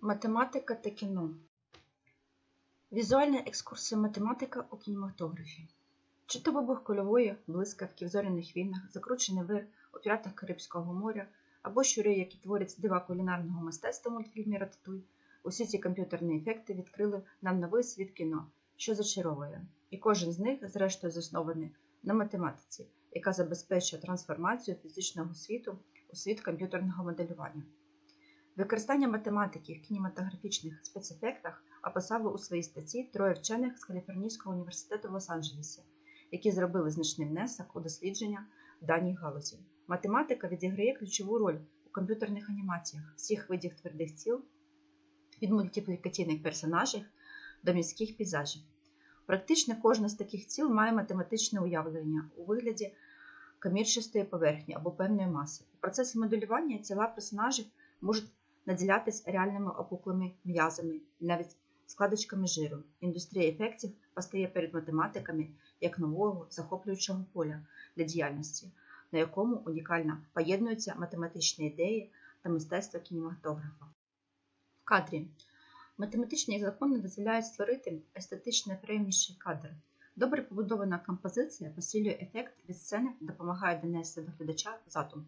Математика та кіно. Візуальна екскурсія математика у кінематографі. Чи то вибух кольової, блискавки в зоряних війнах, закручений вир у піратах Карибського моря, або щури, які творять дива кулінарного мистецтва мультфільмі Рататуй, усі ці комп'ютерні ефекти відкрили нам новий світ кіно, що зачаровує. І кожен з них, зрештою, заснований на математиці, яка забезпечує трансформацію фізичного світу у світ комп'ютерного моделювання. Використання математики в кінематографічних спецефектах описали у своїй статті троє вчених з Каліфорнійського університету в Лос-Анджелесі, які зробили значний внесок у дослідження в даній галузі. Математика відіграє ключову роль у комп'ютерних анімаціях всіх видів твердих тіл від мультиплікаційних персонажів до міських пейзажів. Практично кожна з таких тіл має математичне уявлення у вигляді комірчастої поверхні або певної маси. У процесі моделювання тіла персонажів можуть наділятись реальними опуклими м'язами, навіть складочками жиру. Індустрія ефектів постає перед математиками як нового захоплюючого поля для діяльності, на якому унікально поєднуються математичні ідеї та мистецтво кінематографа. В кадрі математичні закони дозволяють створити естетично приємніший кадр. Добре побудована композиція посилює ефект від сцени, допомагає донести до глядача задум.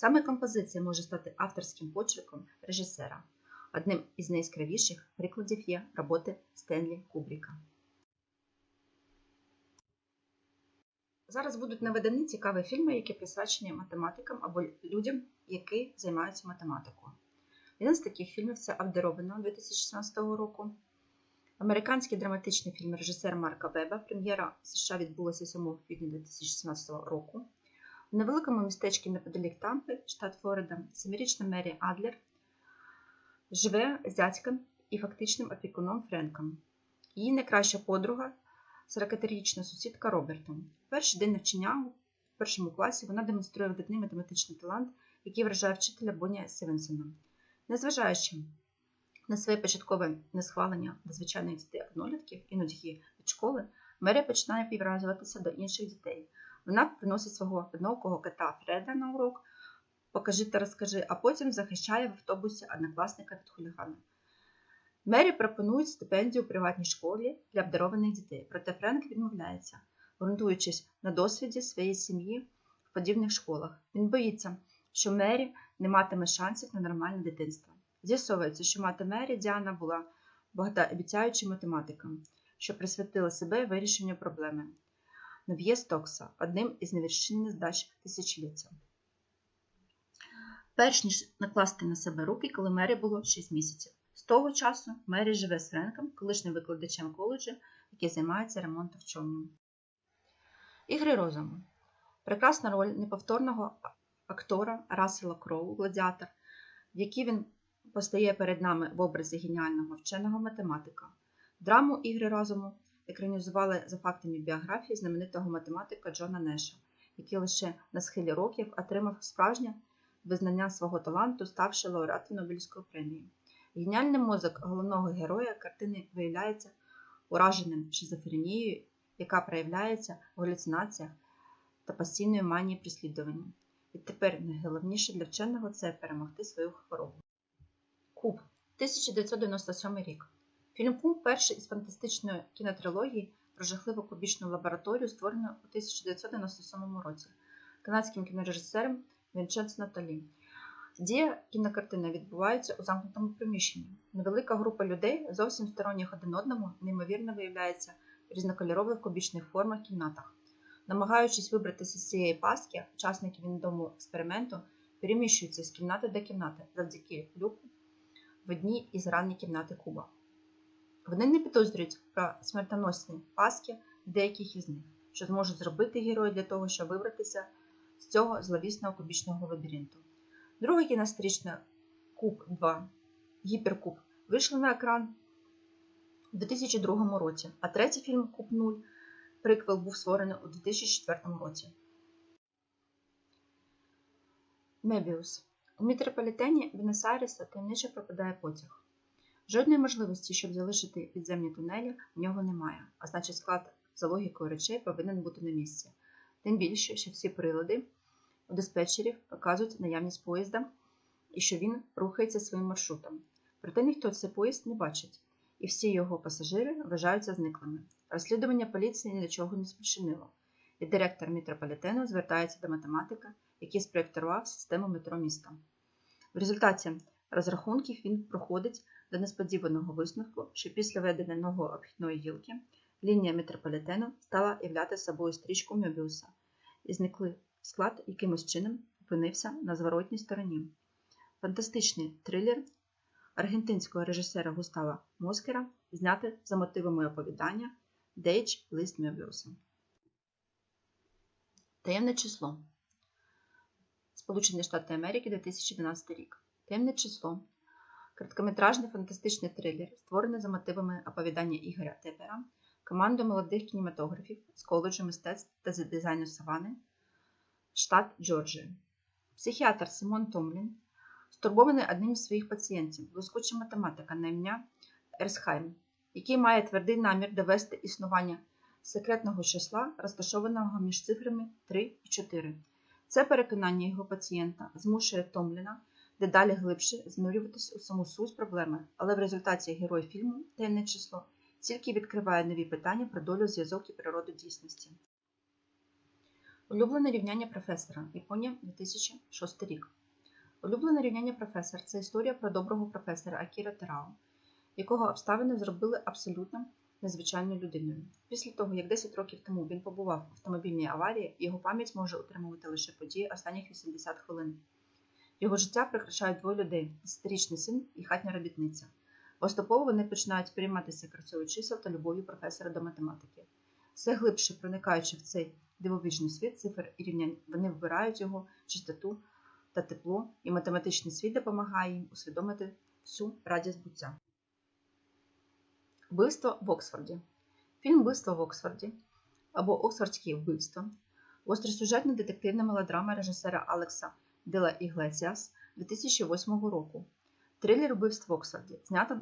Саме композиція може стати авторським почерком режисера. Одним із найяскравіших прикладів є роботи Стенлі Кубріка. Зараз будуть наведені цікаві фільми, які присвячені математикам або людям, які займаються математикою. Один з таких фільмів це Обдаровано 2016 року. Американський драматичний фільм режисера Марка Веба. Прем'єра США відбулася 7 квітня 2016 року. В невеликому містечку неподалік Тампи, штат Флорида, семирічна Мері Адлер живе з і фактичним опікуном Френком. Її найкраща подруга, 43-річна сусідка Роберта. Перший день навчання в першому класі вона демонструє видатний математичний талант, який вражає вчителя Боні Севенсона. Незважаючи на своє початкове несхвалення до звичайних дітей однолітків і нудьги від школи, Мері починає прив'язуватися до інших дітей. Вона приносить свого одноокого кота Фреда на урок, покажи та розкажи, а потім захищає в автобусі однокласника від хулігана. Мері пропонують стипендію у приватній школі для обдарованих дітей, проте Френк відмовляється, ґрунтуючись на досвіді своєї сім'ї в подібних школах. Він боїться, що Мері не матиме шансів на нормальне дитинство. З'ясовується, що мати Мері Діана була багатообіцяючим математиком, що присвятила себе вирішенню проблеми. Нав'є Стокса одним із невершинних здач тисячоліття. Перш ніж накласти на себе руки, коли Мері було 6 місяців. З того часу Мері живе з Френком, колишнім викладачем коледжу, який займається ремонтом човнів. Ігри розуму. Прекрасна роль неповторного актора Рассела Кроу, гладіатор, в якій він постає перед нами в образі геніального вченого математика. Драму Ігри розуму екранізували за фактами біографії знаменитого математика Джона Неша, який лише на схилі років отримав справжнє визнання свого таланту, ставши лауреатом Нобелівської премії. Геніальний мозок головного героя картини виявляється ураженим шизофренією, яка проявляється в галюцинаціях та постійною манією прислідування. І тепер найголовніше для вченого це перемогти свою хворобу. Куб 1997 рік. Фільм Куб перший із фантастичної кінотрилогії про жахливу кубічну лабораторію, створену у 1997 році канадським кінорежисером Вінченцо Наталі. Дія кінокартини відбувається у замкнутому приміщенні. Невелика група людей, зовсім сторонніх один одному, неймовірно виявляється в різнокольорових кубічних формах кімнатах. Намагаючись вибратися з цієї пастки, учасники відомого експерименту переміщуються з кімнати до кімнати завдяки люку в одній із ранніх кімнати Куба. Вони не підозрюють про смертоносні паски деяких із них, що зможуть зробити герої для того, щоб вибратися з цього зловісного кубічного лабіринту. Друга кінострічна Куб 2 Гіперкуб вийшла на екран у 2002 році, а третій фільм Куб 0 приквел був створений у 2004 році. Мебіус у метрополітені Бенес-Айреса таємниче пропадає потяг. Жодної можливості, щоб залишити підземні тунелі, в нього немає, а значить склад за логікою речей повинен бути на місці. Тим більше, що всі прилади у диспетчерів показують наявність поїзда і що він рухається своїм маршрутом. Проте ніхто цей поїзд не бачить, і всі його пасажири вважаються зниклими. Розслідування поліції ні до чого не спричинило, і директор метрополітену звертається до математика, який спроєктував систему метро міста. В результаті розрахунків він проходить до несподіваного висновку, що після ведення нової обхідної гілки лінія метрополітену стала являти собою стрічку Мебіуса, і зниклий склад якимось чином опинився на зворотній стороні. Фантастичний трилер аргентинського режисера Густава Москера, знятий за мотивами оповідання Дейдж Лист Мебіуса. Таємне число. Сполучені Штати Америки 2012 рік. Таємне число. Короткометражний фантастичний трилер, створений за мотивами оповідання Ігоря Тепера, командою молодих кінематографів з коледжу мистецтв та дизайну Савани, штат Джорджія. Психіатр Симон Томлін, стурбований одним із своїх пацієнтів, блискуча математика на ім'я Ерсхайм, який має твердий намір довести існування секретного числа, розташованого між цифрами 3 і 4. Це переконання його пацієнта змушує Томліна дедалі глибше занурюватись у саму суть проблеми, але в результаті герой фільму Таємне число тільки відкриває нові питання про долю зв'язок і природу дійсності. Улюблене рівняння професора. Японія 2006 рік. Улюблене рівняння професор це історія про доброго професора Акіра Терао, якого обставини зробили абсолютно незвичайною людиною. Після того, як 10 років тому він побував в автомобільній аварії, його пам'ять може утримувати лише події останніх 80 хвилин. Його життя прикрашають двоє людей десятирічний син і хатня робітниця. Поступово вони починають перейматися красою чисел та любов'ю професора до математики. Все глибше проникаючи в цей дивовижний світ цифр і рівнянь, вони вбирають його чистоту та тепло, і математичний світ допомагає їм усвідомити всю радість буття. Вбивство в Оксфорді. Фільм Вбивство в Оксфорді або Оксфордське вбивство гостросюжетна детективна мелодрама режисера Алекса Дела Іглесіас 2008 року. Трилер вбивство в Оксфорді знято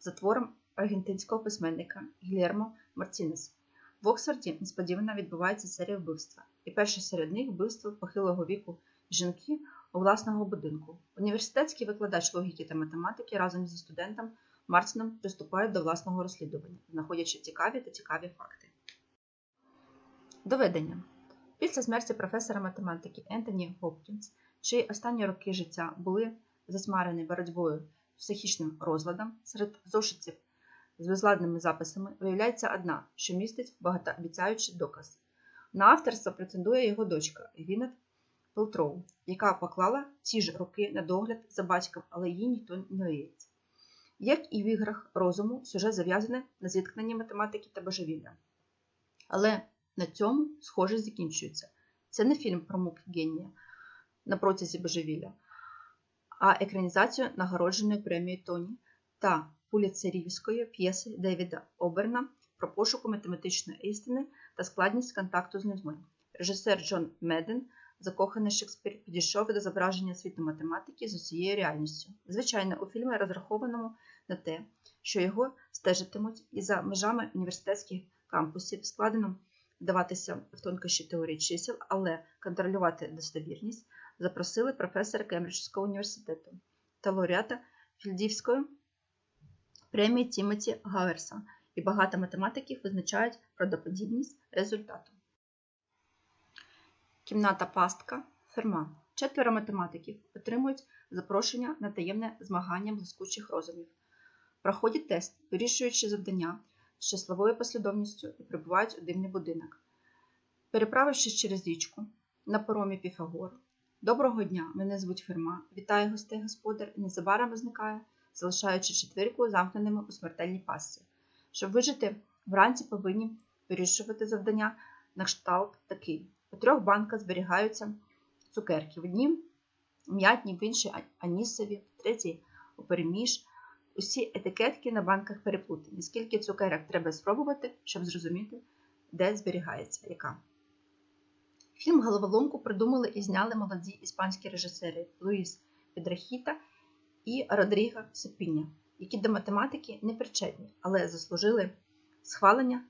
за твором аргентинського письменника Гільєрмо Мартінес. В Оксфорді несподівано відбувається серія вбивства, і перше серед них вбивство похилого віку жінки у власного будинку. Університетський викладач логіки та математики разом зі студентом Мартіном приступають до власного розслідування, знаходячи цікаві та цікаві факти. Доведення. Після смерті професора математики Ентоні Гопкінс, чиї останні роки життя були засмарені боротьбою з психічним розладом серед зошитів з безладними записами, виявляється одна, що містить багатообіцяючий доказ. На авторство претендує його дочка Гвінет Пелтроу, яка поклала ті ж роки на догляд за батьком, але їй ніхто не вірить. Як і в іграх розуму, сюжет зав'язаний на зіткненні математики та божевілля. Але на цьому, схоже, закінчується. Це не фільм про мук генія на протязі божевілля, а екранізацію нагородженої премією Тоні та пуліцерівської п'єси Девіда Оберна про пошуку математичної істини та складність контакту з людьми. Режисер Джон Меден, закоханий Шекспір, підійшов до зображення світу математики з усією реальністю. Звичайно, у фільмі розрахованому на те, що його стежитимуть і за межами університетських кампусів складено вдаватися в тонкощі теорії чисел, але контролювати достовірність запросили професора Кембриджського університету та лауреата Фільдівської премії Тімоті Гауерса, і багато математиків визначають правдоподібність результату. Кімната пастка Ферма. Четверо математиків отримують запрошення на таємне змагання блискучих розумів, проходять тест, вирішуючи завдання з числовою послідовністю і прибувають у дивний будинок. Переправившись через річку на поромі Піфагор. Доброго дня, мене звуть Ферма. Вітаю гостей господар і незабаром зникає, залишаючи четвірку замкненими у смертельній пастці. Щоб вижити, вранці повинні вирішувати завдання на кшталт такий. У трьох банках зберігаються цукерки. В одній м'ятні, в іншій анісові, в третій у переміж. Усі етикетки на банках переплутані. Скільки цукерок треба спробувати, щоб зрозуміти, де зберігається яка. Фільм Головоломку придумали і зняли молоді іспанські режисери Луїс Підрахіта і Родріго Сопіня, які до математики не причетні, але заслужили схвалення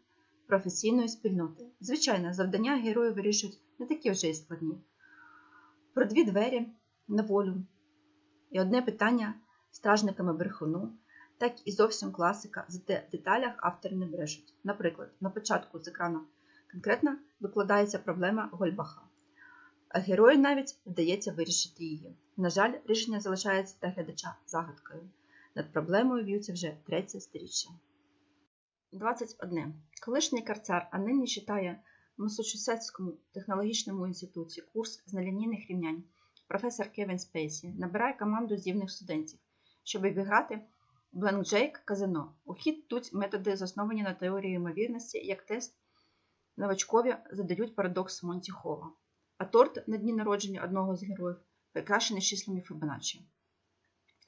професійної спільноти. Звичайно, завдання герої вирішують не такі вже й складні. Про дві двері на волю і одне питання стражниками брехуну, так і зовсім класика, зате в деталях автори не брешуть. Наприклад, на початку з екрану конкретно викладається проблема Гольбаха, а герою навіть вдається вирішити її. На жаль, рішення залишається для глядача загадкою. Над проблемою в'ються вже третє сторіччя. 21. Колишній карцар, а нині читає в Масачусетському технологічному інституті курс з нелінійних рівнянь. Професор Кевін Спейсі набирає команду здібних студентів, щоб обіграти Бленкджейк казино. У хід тут методи засновані на теорії ймовірності, як тест новачкові задають парадокс Монті Хова. А торт на дні народження одного з героїв прикрашений числами Фібоначчі.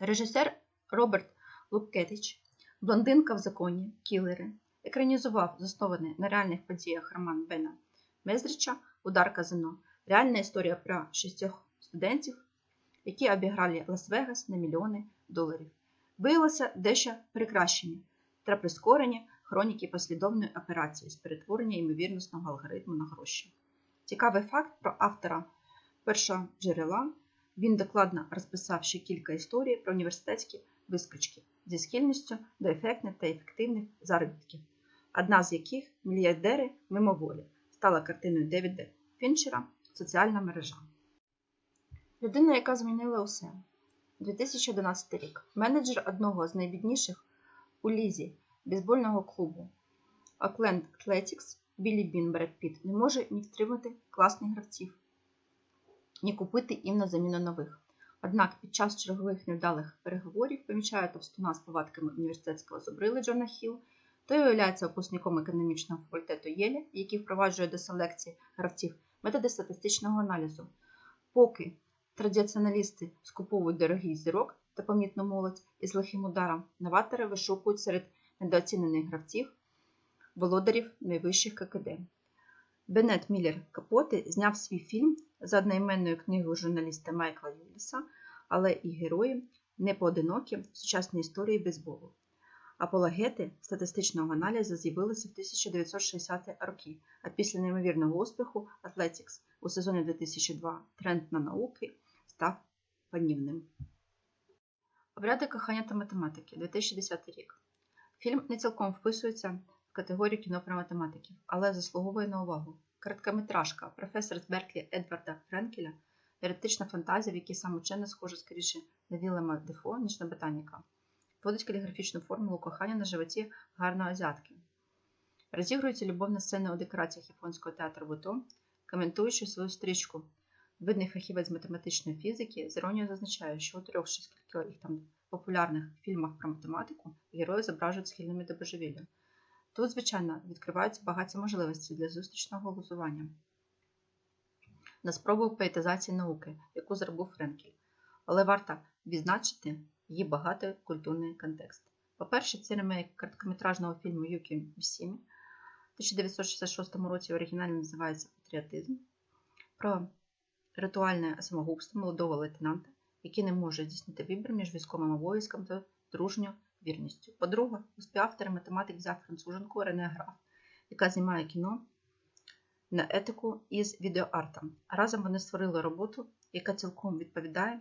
Режисер Роберт Луккетич, блондинка в законі, кілери, екранізував заснований на реальних подіях роман Бена Мезрича Удар казино. Реальна історія про шістьох студентів, які обіграли Лас-Вегас на мільйони доларів. Виявилося дещо прикращені та прискорені хроніки послідовної операції з перетворення ймовірностного алгоритму на гроші. Цікавий факт про автора першого джерела. Він докладно розписав ще кілька історій про університетські вискочки зі схильністю до ефектних та ефективних заробітків, одна з яких мільярдери мимоволі стала картиною Девіда Фінчера Соціальна мережа. Людина, яка змінила усе. 2011 рік. Менеджер одного з найбідніших у лізі бейсбольного клубу Окленд Athletics Біллі Бін Бред Піт не може ні втримати класних гравців, ні купити їм на заміну нових. Однак під час чергових невдалих переговорів помічає товстуна з повадками університетського зубрили Джона Хіл, той виявляється випускником економічного факультету Єлі, який впроваджує до селекції гравців методи статистичного аналізу. Поки традиціоналісти скуповують дорогий зірок та помітну молодь із лихим ударом, новатори вишукують серед недооцінених гравців володарів найвищих ККД. Беннет Міллер Капоти зняв свій фільм за одноіменною книгою журналіста Майкла Юліса, але і герої не поодинокі в сучасній історії бейсболу. Апологети статистичного аналізу з'явилися в 1960-ті роки, а після неймовірного успіху Athletics у сезоні 2002 тренд на науки став панівним. Обряди кохання та математики 2010 рік. Фільм не цілком вписується в категорію кіно про математиків, але заслуговує на увагу. Короткометражка професор з Берклі Едварда Френкеля еретична фантазія, в якій сам учений схоже скоріше на Вілема Дефо, ніж на ботаніка. Вводить каліграфічну формулу кохання на животі гарної азіатки. Розігрується любовна сцена у декораціях японського театру Буто, коментуючи свою стрічку. Видний фахівець математичної фізики з іронією зазначає, що у трьох чи скількох їх там популярних фільмах про математику герої зображують схильними до божевілля. Тут, звичайно, відкриваються багаті можливості для зустрічного глузування. На спробу поетизації науки, яку зробив Френкель, але варто відзначити її багатий культурний контекст. По-перше, це ремейк короткометражного фільму Юкі Місімі в 1966 році оригінально називається Патріотизм про ритуальне самогубство молодого лейтенанта, який не може здійснити вибір між військовим обов'язком та дружньою вірністю. По-друге, у співавтора математик взяв француженку Рене Граф, яка знімає кіно на етику із відеоартом. Разом вони створили роботу, яка цілком відповідає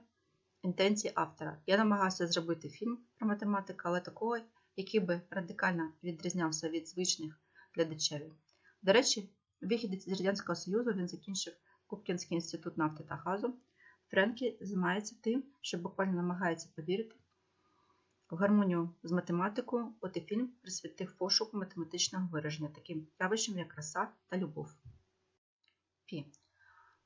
інтенції автора. Я намагався зробити фільм про математику, але такого, який би радикально відрізнявся від звичних глядачеві. До речі, вихідець з Радянського Союзу він закінчив Купкінський інститут нафти та газу. Френкі займається тим, що буквально намагається повірити в гармонію з математикою, от і фільм присвятив пошуку математичного вираження таким явищам, як краса та любов. Пі.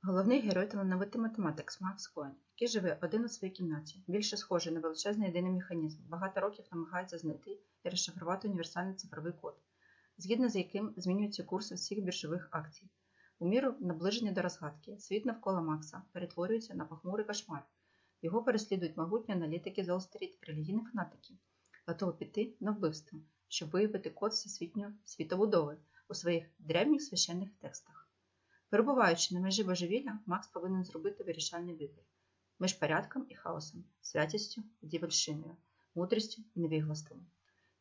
Головний герой талановитий математик Макс Коен, який живе один у своїй кімнаті, більше схожий на величезний єдиний механізм, багато років намагається знайти і розшифрувати універсальний цифровий код, згідно з яким змінюються курси всіх біржових акцій. У міру наближення до розгадки, світ навколо Макса перетворюється на похмурий кошмар. Його переслідують могутні аналітики з Уолл-стріт, релігійні фанатики, готові піти на вбивство, щоб виявити код всесвітньої світобудови у своїх древніх священних текстах. Перебуваючи на межі божевілля, Макс повинен зробити вирішальний вибір між порядком і хаосом, святістю і дівольщиною, мудрістю і невіглаством.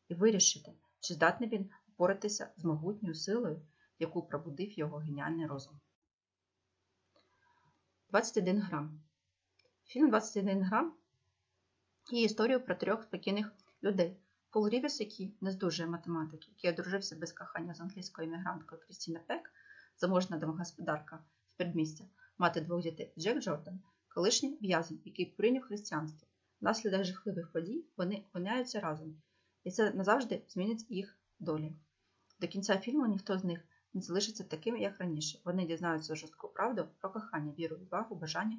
І вирішити, чи здатний він впоратися з могутньою силою, яку пробудив його геніальний розум. 21 грам. Фільм 21 грам і історію про трьох спокійних людей. Пол Рівіс, який не здужує математики, який одружився без кохання з англійською іммігранткою Крістіна Пек, заможна домогосподарка з передмістя, мати двох дітей Джек Джордан, колишній в'язень, який прийняв християнство. Внаслідок жахливих подій вони опиняються разом, і це назавжди змінить їх долі. До кінця фільму ніхто з них не залишиться таким, як раніше. Вони дізнаються жорстку правду про кохання, віру, відвагу, бажання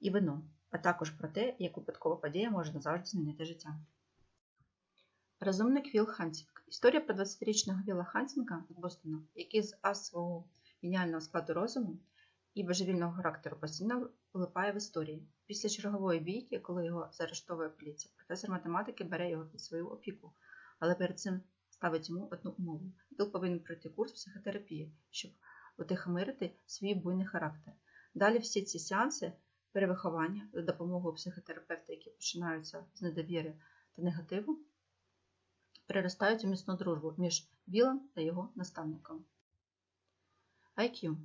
і вину, а також про те, як випадкова подія може назавжди змінити життя. Розумник Вілл Хантінг. Історія про 20-річного Вілла Хантінга з Бостона, який з ас свого геніального складу розуму і божевільного характеру постійно вилипає в історії. Після чергової бійки, коли його заарештовує поліція, професор математики бере його під свою опіку, але перед цим ставить йому одну умову. Віл повинен пройти курс психотерапії, щоб утихомирити свій буйний характер. Далі всі ці сеанси перевиховання за допомогою психотерапевта, які починаються з недовіри та негативу, переростають у міцну дружбу між Вілом та його наставником. IQ.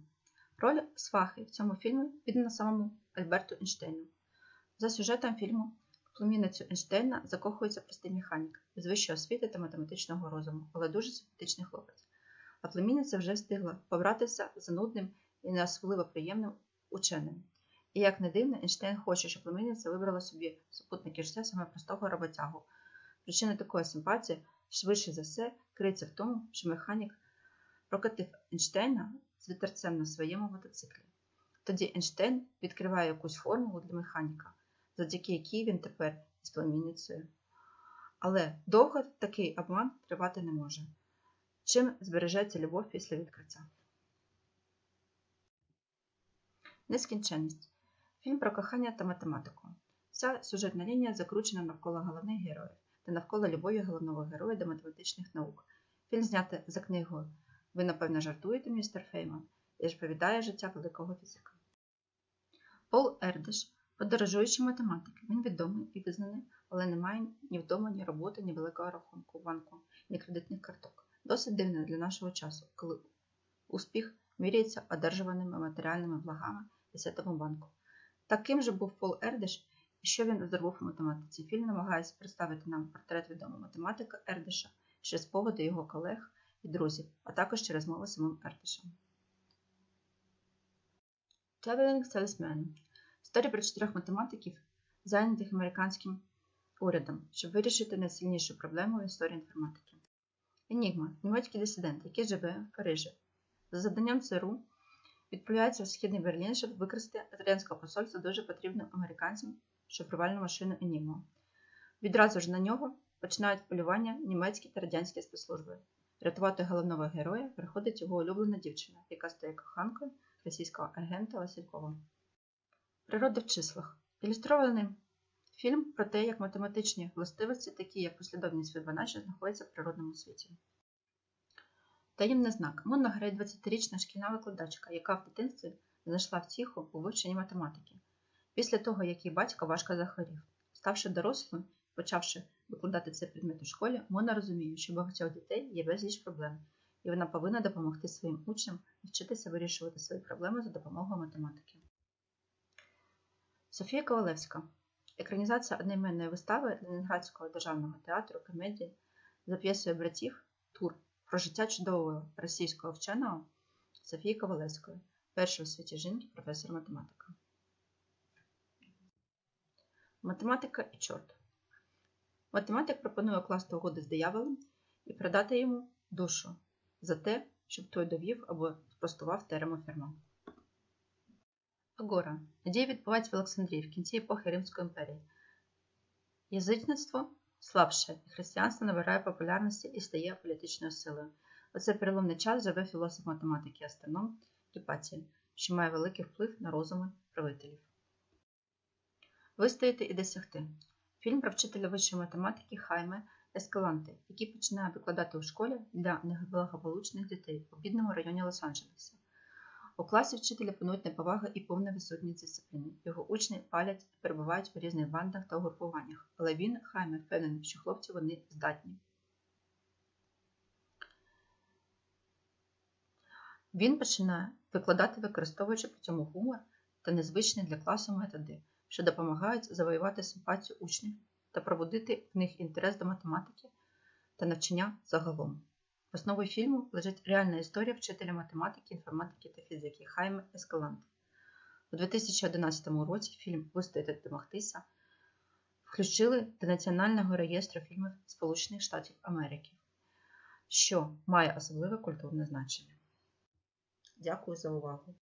Роль свахи в цьому фільмі віддана самому Альберту Ейнштейну. За сюжетом фільму племінницю Ейнштейна закохується простий механік з вищої освіти та математичного розуму, але дуже симпатичний хлопець. А племінниця вже встигла побратися за нудним і неосволиво приємним ученим. І як не дивно, Ейнштейн хоче, щоб племінниця вибрала собі супутники життя саме простого роботягу. Причина такої симпатії, швидше за все, криється в тому, що механік прокатив Ейнштейна з вітерцем на своєму мотоциклі. Тоді Ейнштейн відкриває якусь формулу для механіка, завдяки якій він тепер із племінницею. Але довго такий обман тривати не може. Чим збережеться любов після відкриття? Нескінченність. Фільм про кохання та математику. Вся сюжетна лінія закручена навколо головних героїв та навколо любові головного героя до математичних наук. Фільм знятий за книгою Ви, напевно, жартуєте, містер Фейман, і розповідає життя великого фізика. Пол Ердеш, подорожуючий математик. Він відомий і визнаний, але не має ні вдома, ні роботи, ні великого рахунку банку, ні кредитних карток. Досить дивно для нашого часу, коли успіх міряється одержуваними матеріальними благами і Святому банку. Таким же був Пол Ердеш, і що він здобув у математиці. Фільм намагається представити нам портрет відомого математика Ердеша через поводи його колег і друзів, а також через мову самим Ердешем. Traveling Salesman Історія про чотирьох математиків, зайнятих американським урядом, щоб вирішити найсильнішу проблему в історії інформатики. Енігма німецький дисидент, який живе в Парижі. За заданням ЦРУ відправляється в Східний Берлін, щоб використати італійського посольства дуже потрібним американцям шифрувальну машину Енігма. Відразу ж на нього починають полювання німецькі та радянські спецслужби. Рятувати головного героя приходить його улюблена дівчина, яка стає коханкою російського агента Василькова. Природа в числах. Ілюстрований фільм про те, як математичні властивості, такі як послідовність Фібоначчі, знаходяться в природному світі. Таємний знак. Монна Грей 20-річна шкільна викладачка, яка в дитинстві знайшла втіху у вивченні математики. Після того, як її батько важко захворів. Ставши дорослою, почавши викладати цей предмет у школі, Мона розуміє, що багатьох дітей є безліч проблем, і вона повинна допомогти своїм учням вчитися вирішувати свої проблеми за допомогою математики. Софія Ковалевська. Екранізація одноіменної вистави Ленінградського державного театру комедії за п'єсою братів Тур про життя чудового російського вченого Софії Ковалевської, першої у світі жінки професора математика. Математика і чорт. Математик пропонує класти угоди з дияволом і продати йому душу за те, щоб той довів або спростував терему Ферма. Агора. Надія відбувається в Олександрії в кінці епохи Римської імперії. Язичництво слабше, і християнство набирає популярності і стає політичною силою. У цей переломний час живе філософ математики і астроном Гіпатія, що має великий вплив на розуми правителів. Вистояти і досягти. Фільм про вчителя вищої математики Хайме Ескаланти, який починає викладати у школі для неблагополучних дітей у бідному районі Лос-Анджелеса. У класі вчителя панують неповага і повна відсутність дисципліни. Його учні палять і перебувають у різних бандах та угрупуваннях, але він, Хайме, впевнений, що хлопці вони здатні. Він починає викладати, використовуючи при цьому гумор та незвичні для класу методи, що допомагають завоювати симпатію учнів та пробудити в них інтерес до математики та навчання загалом. Основою фільму лежить реальна історія вчителя математики, інформатики та фізики Хайме Ескаланте. У 2011 році фільм Вистояти та домогтися включили до Національного реєстру фільмів Сполучених Штатів Америки, що має особливе культурне значення. Дякую за увагу!